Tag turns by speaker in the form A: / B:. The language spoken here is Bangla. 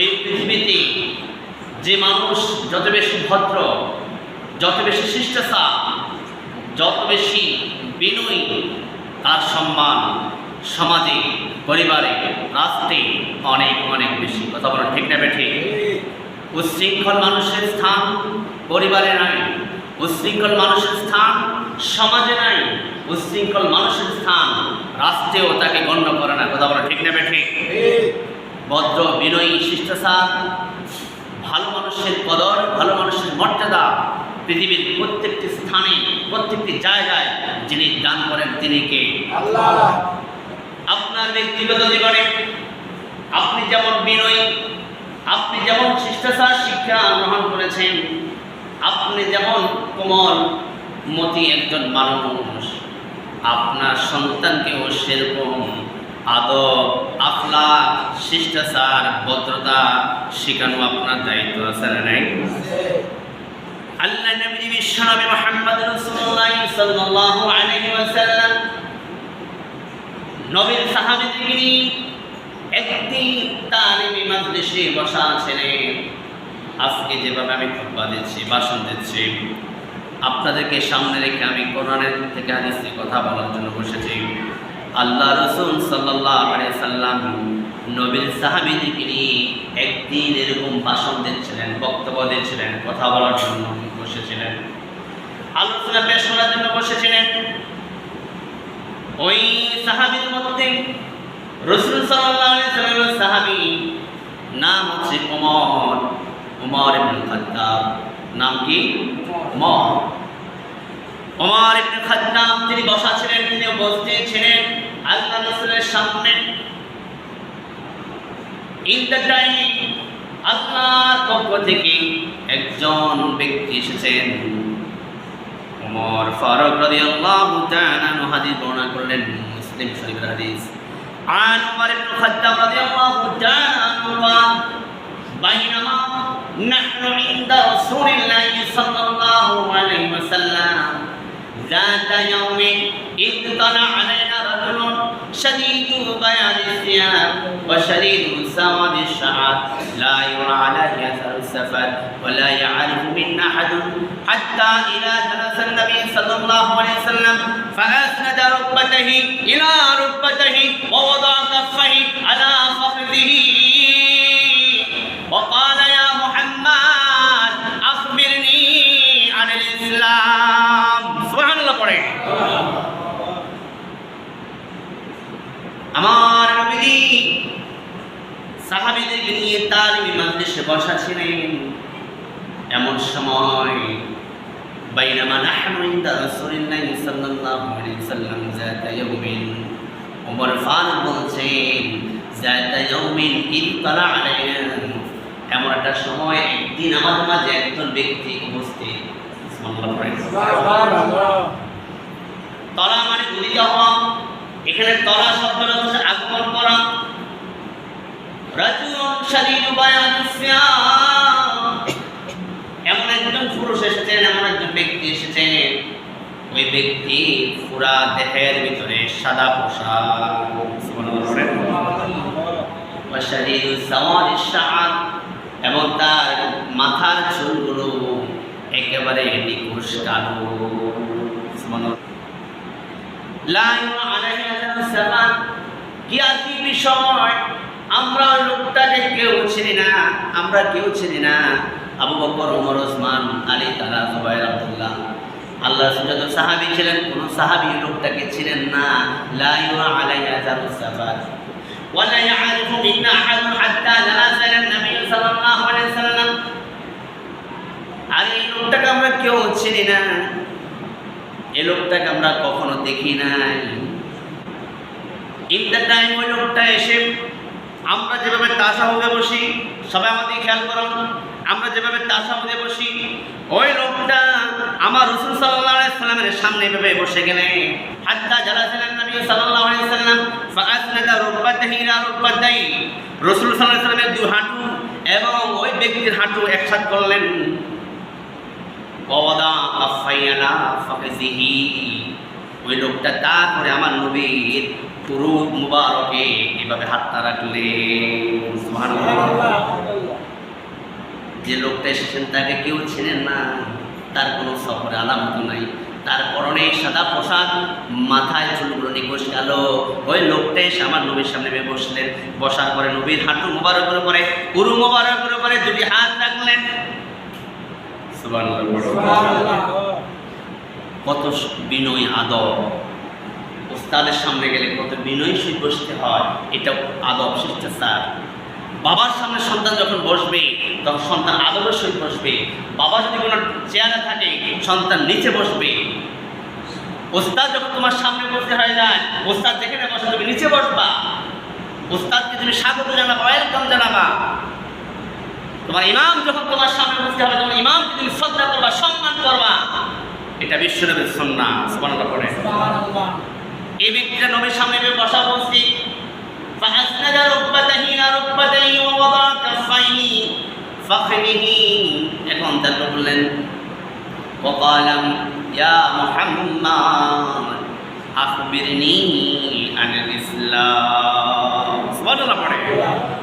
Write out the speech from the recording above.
A: এই পৃথিবীতে যে মানুষ যত বেশি ভদ্র, যত বেশি শিষ্টাচার, যত বেশি বিনয়ী, তার সম্মান সমাজে, পরিবারে, রাষ্ট্রে অনেক অনেক বেশি। কথা বলেন ঠিক না ঠিক উচ্ছৃঙ্খল মানুষের স্থান পরিবারে নাই, উচ্ছৃঙ্খল মানুষের স্থান সমাজে নাই, উচ্ছৃঙ্খল মানুষের স্থান রাষ্ট্রেও তাকে গণ্য করে না। কথা বলে ঠিক না ঠিক ভদ্র বিনয়ী শিষ্টাচার ভালো মানুষের কদর ভালো মানুষের মর্যাদা পৃথিবীর প্রত্যেকটি স্থানে প্রত্যেকটি জায়গায় যিনি দান করেন তিনি কে? আপনার ব্যক্তিগত জীবনে আপনি যেমন বিনয়ী আপনি যেমন শিষ্টাচার শিক্ষা গ্রহণ করেছেন আপনি যেমন কোমল মতি একজন মানুষ আপনার সন্তানকেও সেরকম আদব আফলা শিষ্টাচার, ভদ্রতা শেখানো আপনার দায়িত্ব আছে না নাই? আল্লাহ নবী বিশ্বনবী মুহাম্মদ রাসূলুল্লাহ সাল্লাল্লাহু আলাইহি ওয়াসাল্লাম, নবীর সাহাবীদেরকে নিয়ে একদিন তালিমি মাজলিসে বসা ছিলেন আজকে যেভাবে আমি খুতবা দিচ্ছি, ভাষণ দিচ্ছি, আপনাদেরকে সামনে রেখে আমি কোরআনের থেকে হাদিসে কথা বলার জন্য বসেছি। আল্লাহ রসুল সাল্লাহ সাল্লাম নবীর সাহাবিদিকে নিয়ে একদিন এরকম ভাষণ দিচ্ছিলেন, বক্তব্য দিচ্ছিলেন, কথা বলার জন্য বসেছিলেন। আলোচনা পেশ করার জন্য বসেছিলেন। ওই সাহাবির মধ্যে রসুল সাল্লামের সাহাবী নাম হচ্ছে ওমর ওমর ইবনে খাত্তাব। নাম কি? ওমর ওমর ইবনে খাত্তাব, তিনি বসা ছিলেন, তিনি উপস্থিত ছিলেন। আল্লাহ রাসূলের সামনে ইন দ্য টাইম আল্লাহর পক্ষ থেকে একজন ব্যক্তি এসেছেন ওমর ফারুক রাদিয়াল্লাহু তাআলা আনহু হাদিস বর্ণনা করলেন মুসলিম শরীফের হাদিস عن عمر بن الخطاب رضي الله تعالى عنه قال بينما نحن عند رسول الله صلى الله عليه وسلم ذات يوم إذ طلع علينا رجل شديد بياض الثياب وشديد سواد الشعر. لا يرى عليه أثر السفر ولا يعرف منا أحد. حتى إذا جلس النبي صلى الله عليه وسلم فأسند ركبته إلى ركبته ووضع كفيه على فخذه আমার নবীজি সাহাবীদেরকে নিয়ে তালিমি মাজলিসে বসা ছিলেন এমন সময় বাইনামা নাহনু ইনদা রাসূলিল্লাহ সাল্লাল্লাহু আলাইহি সাল্লাম যাতা ইয়াউমিন ওমর ফারুক বলছেন যাতা ইয়াউমিন ইত্তালা আলাইনা। এমন একটা সময় একদিন আমাদের মাঝে একজন ব্যক্তি উপস্থিত। সুবহানাল্লাহ তলা মানে গুলি যাওয়া এখানে তলা শব্দটা হচ্ছে আগমন করা। রাজুন সিয়াম। এমন একজন পুরুষ এসেছেন, এমন একজন ব্যক্তি এসেছেন। ওই ব্যক্তি পুরা দেহের ভিতরে সাদা পোশাক। এবং তার মাথার চুলগুলো একেবারে নিকুশ কালো সুবহানাল্লাহ লা ইউরা আলাইহি আসালাম কি আজকে বিষয় আমরা ওই লোকটাকে কেউ চিনি না আমরা কেউ চিনি না আবু বকর ওমর ওসমান আলী তালা জুবাইর আব্দুল্লাহ আল্লাহ যত সাহাবী ছিলেন কোন সাহাবী লোকটাকে ছিলেন না লা ইউরা আলাইহি আসালাম ولا يعرف منا احد حتى جلس الى النبي صلى الله عليه وسلم আর এই লোকটাকে আমরা কেউ চিনি না এই লোকটাকে আমরা কখনো দেখি নাই। ইন দ্য টাইম ওই লোকটা এসে আমরা যেভাবে তাসাহুদে বসি, সবাই আমাদের খেয়াল করুন, আমরা যেভাবে তাসাহুদে বসি, ওই লোকটা আমার রসুল আলাইহি সাল্লামের সামনে এভাবে বসে গেলেন হাত্তা জালাসালান নবী সাল্লাল্লাহু আলাইহি সাল্লাম, ফাআসনাদা রুকবাতাহি ইলা রুকবাতাই রসুল আলাইহি সাল্লামের দুই হাঁটু এবং ওই ব্যক্তির হাঁটু একসাথে করলেন। ওয়াদা ওই লোকটা তারপরে আমার নবীর পুরো মুবারকে এভাবে হাতটা সুবহানাল্লাহ। যে লোকটা এসেছেন তাকে কেউ চেনেন না। তার কোনো সফরে আলামত নাই। তার পরনে সাদা পোশাক, মাথায় চুলগুলো নিকোষ গেল ওই লোকটা এসে আমার নবীর সামনে গিয়ে বসলেন। বসার পরে নবীর হাঁটু মোবারকের উপরে উরু মোবারকের উপরে দুটি হাত রাখলেন। কত বিনয় আদব। ওস্তাদের সামনে গেলে কত বিনয় সহিত বসতে হয় এটা আদব শিষ্টাচার। বাবার সামনে সন্তান যখন বসবে তখন সন্তান আদবের সহিত বসবে। বাবা যদি কোনো চেয়ারে থাকে সন্তান নিচে বসবে। ওস্তাদ যখন তোমার সামনে বসতে হয়ে যায় ওস্তাদ যেখানে বসে তুমি নিচে বসবা। ওস্তাদকে তুমি স্বাগত জানাবা ওয়েলকাম জানাবা। তোমার ইমাম যখন তোমার সামনে বসতে হবে তখন ইমামকে তুমি শ্রদ্ধা করবা সম্মান করবা এটা বিশ্বনবীর সন্না সুবহানাল্লাহ পড়ে এই ব্যক্তিটা নবীর সামনে গিয়ে বসা বলছি فأسند ركبته إلى ركبتيه ووضع كفيه فخذه এখন তারপর বললেন وقال يا محمد أخبرني عن الإسلام سبحان الله পড়ে